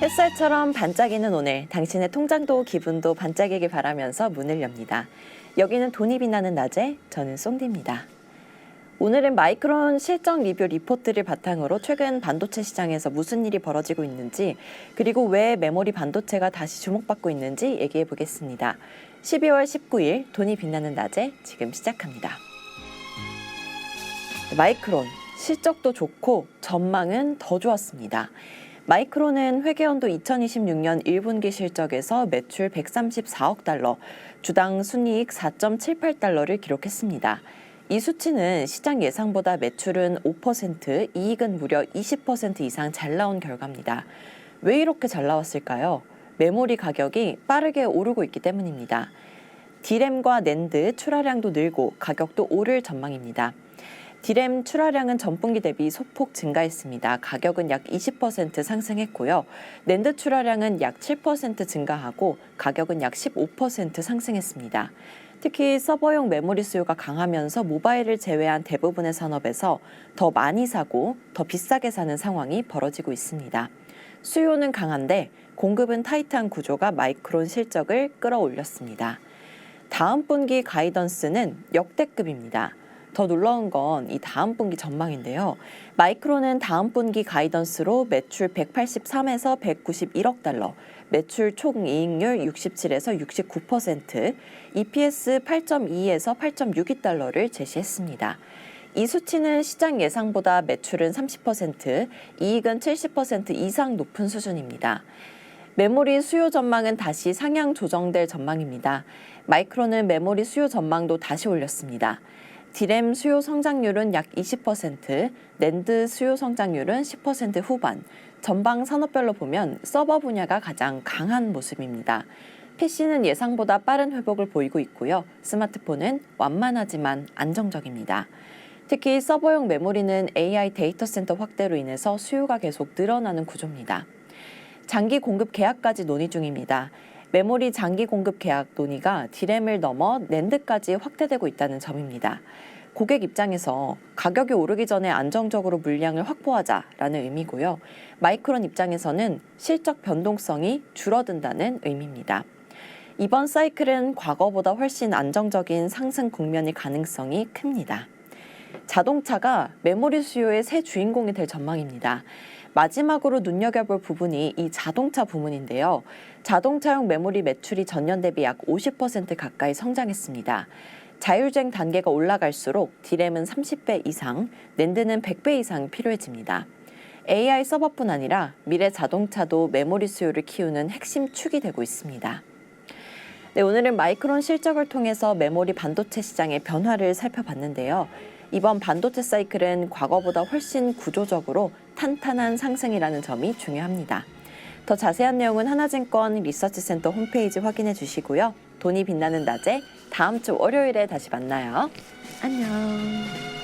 햇살처럼 반짝이는 오늘 당신의 통장도 기분도 반짝이길 바라면서 문을 엽니다. 여기는 돈이 빛나는 낮에 저는 송디입니다. 오늘은 마이크론 실적 리뷰 리포트를 바탕으로 최근 반도체 시장에서 무슨 일이 벌어지고 있는지 그리고 왜 메모리 반도체가 다시 주목받고 있는지 얘기해 보겠습니다. 12월 19일 돈이 빛나는 낮에 지금 시작합니다. 마이크론 실적도 좋고 전망은 더 좋았습니다. 마이크론은 회계연도 2026년 1분기 실적에서 매출 134억 달러, 주당 순이익 4.78달러를 기록했습니다. 이 수치는 시장 예상보다 매출은 5%, 이익은 무려 20% 이상 잘 나온 결과입니다. 왜 이렇게 잘 나왔을까요? 메모리 가격이 빠르게 오르고 있기 때문입니다. 디램과 낸드 출하량도 늘고 가격도 오를 전망입니다. 디램 출하량은 전분기 대비 소폭 증가했습니다. 가격은 약 20% 상승했고요. 낸드 출하량은 약 7% 증가하고 가격은 약 15% 상승했습니다. 특히 서버용 메모리 수요가 강하면서 모바일을 제외한 대부분의 산업에서 더 많이 사고 더 비싸게 사는 상황이 벌어지고 있습니다. 수요는 강한데 공급은 타이트한 구조가 마이크론 실적을 끌어올렸습니다. 다음 분기 가이던스는 역대급입니다. 더 놀라운 건 이 다음 분기 전망인데요. 마이크론은 다음 분기 가이던스로 매출 183에서 191억 달러, 매출 총 이익률 67에서 69%, EPS 8.2에서 8.62달러를 제시했습니다. 이 수치는 시장 예상보다 매출은 30%, 이익은 70% 이상 높은 수준입니다. 메모리 수요 전망은 다시 상향 조정될 전망입니다. 마이크론은 메모리 수요 전망도 다시 올렸습니다. 디램 수요 성장률은 약 20%, 낸드 수요 성장률은 10% 후반. 전방 산업별로 보면 서버 분야가 가장 강한 모습입니다. PC는 예상보다 빠른 회복을 보이고 있고요. 스마트폰은 완만하지만 안정적입니다. 특히 서버용 메모리는 AI 데이터 센터 확대로 인해서 수요가 계속 늘어나는 구조입니다. 장기 공급 계약까지 논의 중입니다. 메모리 장기 공급 계약 논의가 디램을 넘어 낸드까지 확대되고 있다는 점입니다. 고객 입장에서 가격이 오르기 전에 안정적으로 물량을 확보하자라는 의미고요. 마이크론 입장에서는 실적 변동성이 줄어든다는 의미입니다. 이번 사이클은 과거보다 훨씬 안정적인 상승 국면일 가능성이 큽니다. 자동차가 메모리 수요의 새 주인공이 될 전망입니다. 마지막으로 눈여겨볼 부분이 이 자동차 부문인데요. 자동차용 메모리 매출이 전년 대비 약 50% 가까이 성장했습니다. 자율주행 단계가 올라갈수록 디램은 30배 이상, 낸드는 100배 이상 필요해집니다. AI 서버뿐 아니라 미래 자동차도 메모리 수요를 키우는 핵심 축이 되고 있습니다. 네, 오늘은 마이크론 실적을 통해서 메모리 반도체 시장의 변화를 살펴봤는데요. 이번 반도체 사이클은 과거보다 훨씬 구조적으로 탄탄한 상승이라는 점이 중요합니다. 더 자세한 내용은 하나증권 리서치센터 홈페이지 확인해 주시고요. 돈이 빛나는 낮에 다음 주 월요일에 다시 만나요. 안녕.